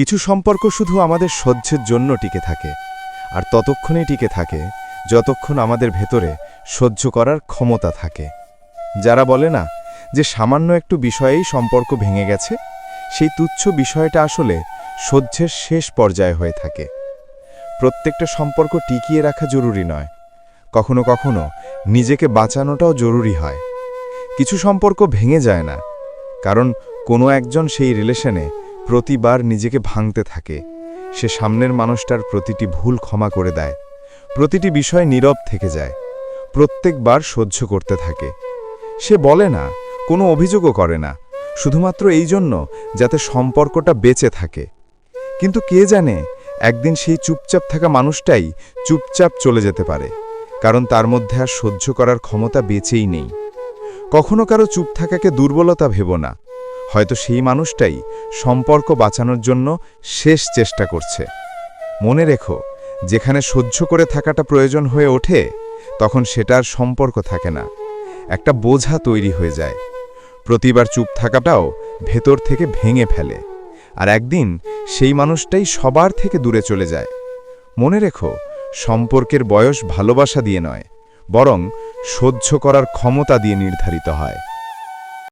কিছু সম্পর্ক শুধু আমাদের সহ্যের জন্য টিকে থাকে, আর ততক্ষণে টিকে থাকে যতক্ষণ আমাদের ভেতরে সহ্য করার ক্ষমতা থাকে। যারা বলে না যে সামান্য একটু বিষয়েই সম্পর্ক ভেঙে গেছে, সেই তুচ্ছ বিষয়টা আসলে সহ্যের শেষ পর্যায়ে হয়ে থাকে। প্রত্যেকটা সম্পর্ক টিকিয়ে রাখা জরুরি নয়, কখনো কখনো নিজেকে বাঁচানোটাও জরুরি হয়। কিছু সম্পর্ক ভেঙে যায় না, কারণ কোনো একজন সেই রিলেশনে প্রতিবার নিজেকে ভাঙতে থাকে। সে সামনের মানুষটার প্রতিটি ভুল ক্ষমা করে দেয়। প্রতিটি বিষয় নীরব থেকে যায়। প্রত্যেকবার সহ্য করতে থাকে। সে বলে না, কোনো অভিযোগও করে না, শুধুমাত্র এই জন্য যাতে সম্পর্কটা বেঁচে থাকে। কিন্তু কে জানে, একদিন সেই চুপচাপ থাকা মানুষটাই চুপচাপ চলে যেতে পারে, কারণ তার মধ্যে আর সহ্য করার ক্ষমতা বেঁচেই নেই। কখনো কারও চুপ থাকাকে দুর্বলতা ভেব না হয়তো সেই মানুষটাই সম্পর্ক বাঁচানোর জন্য শেষ চেষ্টা করছে। মনে রেখো, যেখানে সহ্য করে থাকাটা প্রয়োজন হয়ে ওঠে, তখন সেটার সম্পর্ক থাকে না। একটা বোঝা তৈরি হয়ে যায়। প্রতিবার চুপ থাকাটাও ভেতর থেকে ভেঙে ফেলে। আর একদিন সেই মানুষটাই সবার থেকে দূরে চলে যায়। মনে রেখো, সম্পর্কের বয়স ভালোবাসা দিয়ে নয়, বরং সহ্য করার ক্ষমতা দিয়ে নির্ধারিত হয়।